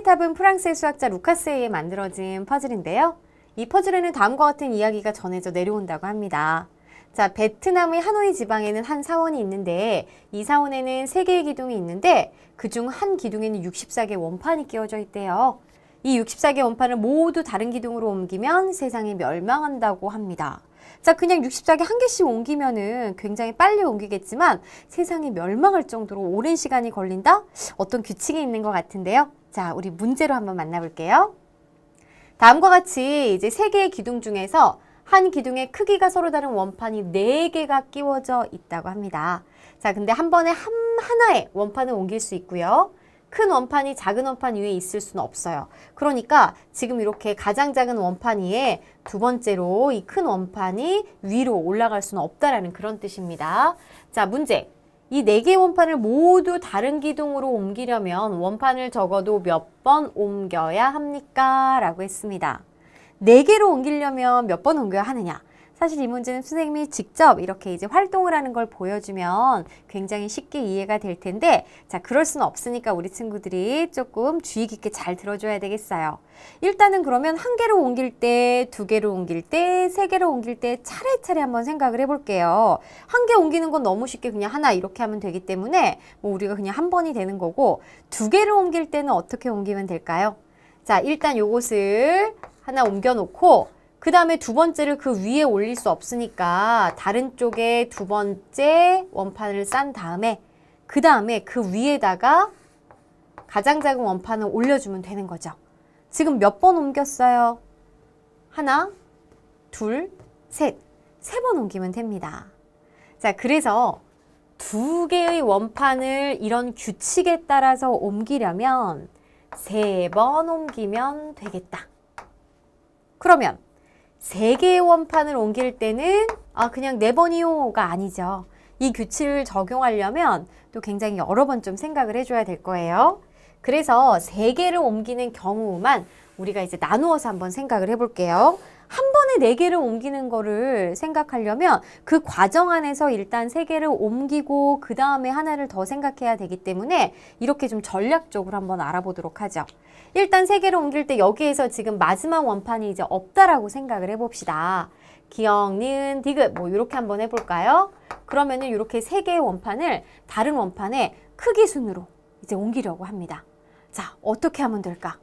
세상의 탑은 프랑스의 수학자 루카스에 의해 만들어진 퍼즐인데요. 이 퍼즐에는 다음과 같은 이야기가 전해져 내려온다고 합니다. 자, 베트남의 하노이 지방에는 한 사원이 있는데 이 사원에는 세개의 기둥이 있는데 그중 한 기둥에는 64개 원판이 끼워져 있대요. 이 64개 원판을 모두 다른 기둥으로 옮기면 세상이 멸망한다고 합니다. 자, 그냥 64개 한 개씩 옮기면은 굉장히 빨리 옮기겠지만 세상이 멸망할 정도로 오랜 시간이 걸린다? 어떤 규칙이 있는 것 같은데요. 자, 우리 문제로 한번 만나볼게요. 다음과 같이 이제 세 개의 기둥 중에서 한 기둥의 크기가 서로 다른 원판이 네 개가 끼워져 있다고 합니다. 자, 근데 한 번에 한 하나의 원판을 옮길 수 있고요. 큰 원판이 작은 원판 위에 있을 수는 없어요. 그러니까 지금 이렇게 가장 작은 원판 위에 두 번째로 이 큰 원판이 위로 올라갈 수는 없다라는 그런 뜻입니다. 자, 문제. 이 네 개의 원판을 모두 다른 기둥으로 옮기려면 원판을 적어도 몇 번 옮겨야 합니까? 라고 했습니다. 네 개로 옮기려면 몇 번 옮겨야 하느냐? 사실 이 문제는 선생님이 직접 이렇게 이제 활동을 하는 걸 보여주면 굉장히 쉽게 이해가 될 텐데, 자, 그럴 수는 없으니까 우리 친구들이 조금 주의 깊게 잘 들어줘야 되겠어요. 일단은 그러면 한 개로 옮길 때, 두 개로 옮길 때, 세 개로 옮길 때 차례차례 한번 생각을 해볼게요. 한 개 옮기는 건 너무 쉽게 그냥 하나 이렇게 하면 되기 때문에 뭐 우리가 그냥 한 번이 되는 거고, 두 개로 옮길 때는 어떻게 옮기면 될까요? 자, 일단 요것을 하나 옮겨놓고 그 다음에 두 번째를 그 위에 올릴 수 없으니까 다른 쪽에 두 번째 원판을 싼 다음에 그 다음에 그 위에다가 가장 작은 원판을 올려주면 되는 거죠. 지금 몇 번 옮겼어요? 하나, 둘, 셋. 세 번 옮기면 됩니다. 자, 그래서 두 개의 원판을 이런 규칙에 따라서 옮기려면 세 번 옮기면 되겠다. 그러면 세 개의 원판을 옮길 때는 아 그냥 네 번이요가 아니죠. 이 규칙을 적용하려면 또 굉장히 여러 번 좀 생각을 해줘야 될 거예요. 그래서 세 개를 옮기는 경우만 우리가 이제 나누어서 한번 생각을 해볼게요. 한 번에 네 개를 옮기는 거를 생각하려면 그 과정 안에서 일단 세 개를 옮기고 그 다음에 하나를 더 생각해야 되기 때문에 이렇게 좀 전략적으로 한번 알아보도록 하죠. 일단 세 개를 옮길 때 여기에서 지금 마지막 원판이 이제 없다라고 생각을 해봅시다. 기억, 니은, 디귿 뭐 이렇게 한번 해볼까요? 그러면은 이렇게 세 개의 원판을 다른 원판에 크기 순으로 이제 옮기려고 합니다. 자, 어떻게 하면 될까?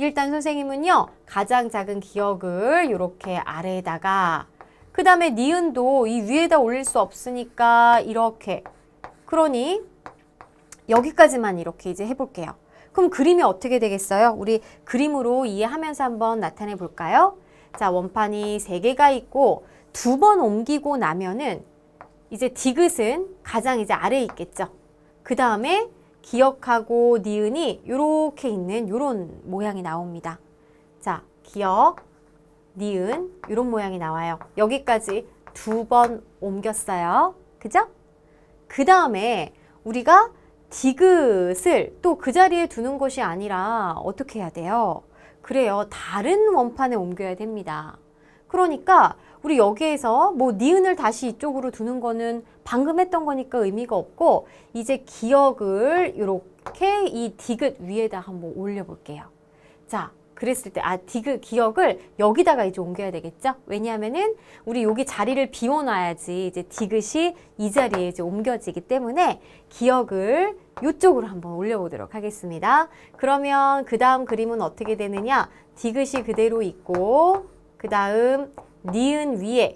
일단 선생님은요, 가장 작은 기억을 이렇게 아래에다가, 그 다음에 니은도 이 위에다 올릴 수 없으니까 이렇게. 그러니 여기까지만 이렇게 이제 해볼게요. 그럼 그림이 어떻게 되겠어요? 우리 그림으로 이해하면서 한번 나타내 볼까요? 자, 원판이 세 개가 있고 두 번 옮기고 나면은 이제 디귿은 가장 이제 아래에 있겠죠. 그 다음에 기억하고 니은이 이렇게 있는 이런 모양이 나옵니다. 자, 기억, 니은 이런 모양이 나와요. 여기까지 두 번 옮겼어요. 그죠? 그 다음에 우리가 디귿을 또 그 자리에 두는 것이 아니라 어떻게 해야 돼요? 그래요. 다른 원판에 옮겨야 됩니다. 그러니까 우리 여기에서 뭐 니은을 다시 이쪽으로 두는 거는 방금 했던 거니까 의미가 없고 이제 기억을 이렇게 이 디귿 위에다 한번 올려볼게요. 자, 그랬을 때, 아, 디귿 기억을 여기다가 이제 옮겨야 되겠죠? 왜냐하면은 우리 여기 자리를 비워놔야지 이제 디귿이 이 자리에 이제 옮겨지기 때문에 기억을 이쪽으로 한번 올려보도록 하겠습니다. 그러면 그 다음 그림은 어떻게 되느냐? 디귿이 그대로 있고, 그 다음 니은 위에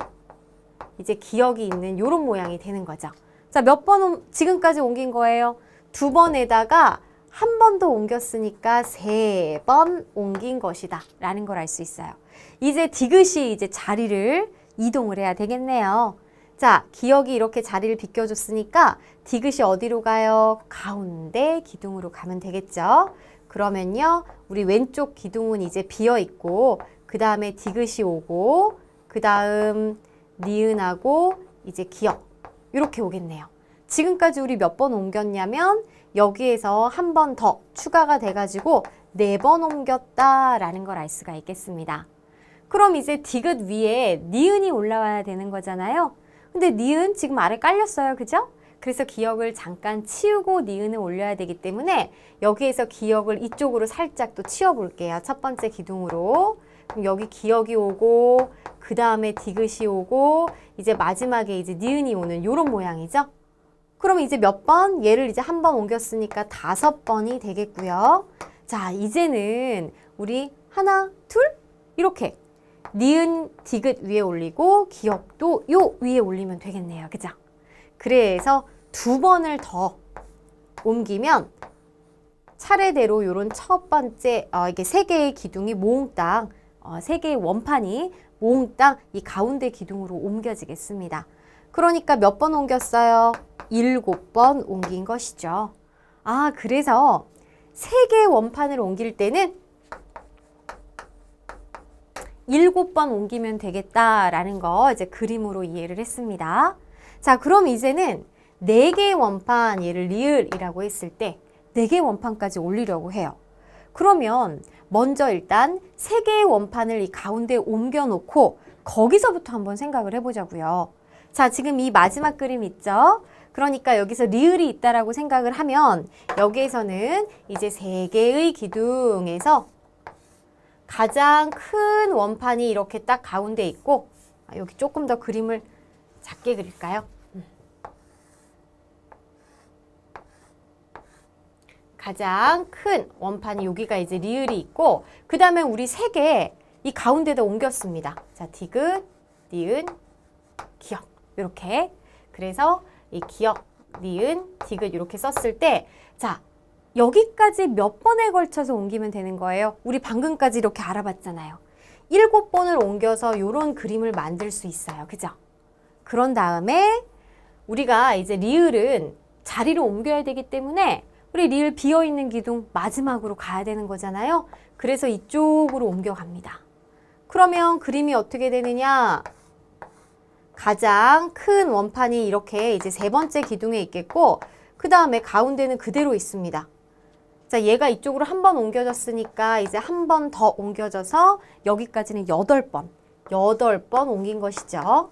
이제 기억이 있는 이런 모양이 되는 거죠. 자, 몇 번 지금까지 옮긴 거예요? 두 번에다가 한 번 더 옮겼으니까 세 번 옮긴 것이다. 라는 걸 알 수 있어요. 이제 디귿이 이제 자리를 이동을 해야 되겠네요. 자, 기억이 이렇게 자리를 비껴줬으니까 디귿이 어디로 가요? 가운데 기둥으로 가면 되겠죠. 그러면요, 우리 왼쪽 기둥은 이제 비어 있고, 그 다음에 디귿이 오고, 그 다음 니은하고 이제 기억. 이렇게 오겠네요. 지금까지 우리 몇 번 옮겼냐면, 여기에서 한 번 더 추가가 돼가지고 네 번 옮겼다라는 걸 알 수가 있겠습니다. 그럼 이제 디귿 위에 니은이 올라와야 되는 거잖아요. 근데 니은 지금 아래 깔렸어요. 그죠? 그래서 기억을 잠깐 치우고 니은을 올려야 되기 때문에 여기에서 기억을 이쪽으로 살짝 또 치워볼게요. 첫 번째 기둥으로. 그럼 여기 기억이 오고 그 다음에 디귿이 오고 이제 마지막에 이제 니은이 오는 요런 모양이죠. 그럼 이제 몇 번? 얘를 이제 한 번 옮겼으니까 다섯 번이 되겠고요. 자, 이제는 우리 하나, 둘 이렇게 니은 디귿 위에 올리고 기억도 요 위에 올리면 되겠네요. 그죠? 그래서 두 번을 더 옮기면 차례대로 요런 첫 번째 어, 이게 세 개의 기둥이 몽땅 어, 세 개의 원판이 몽땅 이 가운데 기둥으로 옮겨지겠습니다. 그러니까 몇 번 옮겼어요? 일곱 번 옮긴 것이죠. 아, 그래서 세 개의 원판을 옮길 때는 일곱 번 옮기면 되겠다라는 거 이제 그림으로 이해를 했습니다. 자, 그럼 이제는 네 개의 원판, 얘를 리을이라고 했을 때 네 개의 원판까지 올리려고 해요. 그러면 먼저 일단 세 개의 원판을 이 가운데 옮겨 놓고 거기서부터 한번 생각을 해보자고요. 자, 지금 이 마지막 그림 있죠? 그러니까 여기서 리을이 있다라고 생각을 하면 여기에서는 이제 세 개의 기둥에서 가장 큰 원판이 이렇게 딱 가운데 있고 아, 여기 조금 더 그림을 작게 그릴까요? 가장 큰 원판이 여기가 이제 리을이 있고 그 다음에 우리 세 개 이 가운데다 옮겼습니다. 자, 디귿, 니은, 기억 이렇게 그래서 이 기억, 니은, 디귿 이렇게 썼을 때 자, 여기까지 몇 번에 걸쳐서 옮기면 되는 거예요. 우리 방금까지 이렇게 알아봤잖아요. 일곱 번을 옮겨서 이런 그림을 만들 수 있어요. 그죠? 그런 다음에 우리가 이제 리을은 자리를 옮겨야 되기 때문에 우리 리을 비어있는 기둥 마지막으로 가야 되는 거잖아요. 그래서 이쪽으로 옮겨갑니다. 그러면 그림이 어떻게 되느냐? 가장 큰 원판이 이렇게 이제 세 번째 기둥에 있겠고 그 다음에 가운데는 그대로 있습니다. 자, 얘가 이쪽으로 한 번 옮겨졌으니까 이제 한 번 더 옮겨져서 여기까지는 여덟 번, 여덟 번 옮긴 것이죠.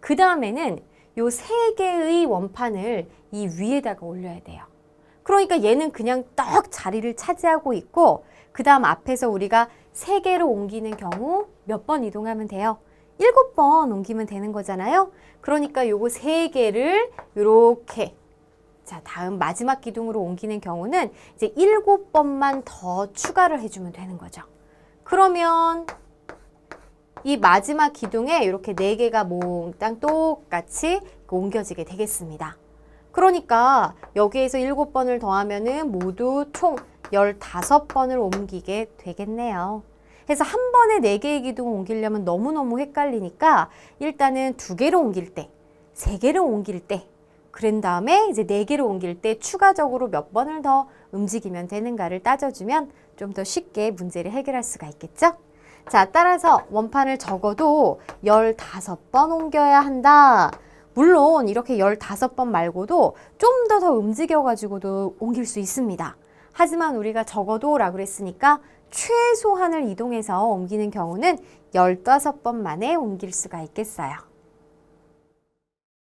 그 다음에는 요 세 개의 원판을 이 위에다가 올려야 돼요. 그러니까 얘는 그냥 떡 자리를 차지하고 있고 그 다음 앞에서 우리가 세 개로 옮기는 경우 몇 번 이동하면 돼요? 일곱 번 옮기면 되는 거잖아요. 그러니까 요거 세 개를 요렇게 자, 다음 마지막 기둥으로 옮기는 경우는 이제 일곱 번만 더 추가를 해주면 되는 거죠. 그러면 이 마지막 기둥에 이렇게 네 개가 몽땅 똑같이 옮겨지게 되겠습니다. 그러니까 여기에서 일곱 번을 더하면은 모두 총 열다섯 번을 옮기게 되겠네요. 그래서 한 번에 네 개의 기둥을 옮기려면 너무너무 헷갈리니까 일단은 두 개로 옮길 때, 세 개로 옮길 때, 그런 다음에 이제 네 개로 옮길 때 추가적으로 몇 번을 더 움직이면 되는가를 따져주면 좀 더 쉽게 문제를 해결할 수가 있겠죠? 자, 따라서 원판을 적어도 15번 옮겨야 한다. 물론 이렇게 15번 말고도 좀 더 더 움직여가지고도 옮길 수 있습니다. 하지만 우리가 적어도 라고 그랬으니까 최소한을 이동해서 옮기는 경우는 15번 만에 옮길 수가 있겠어요.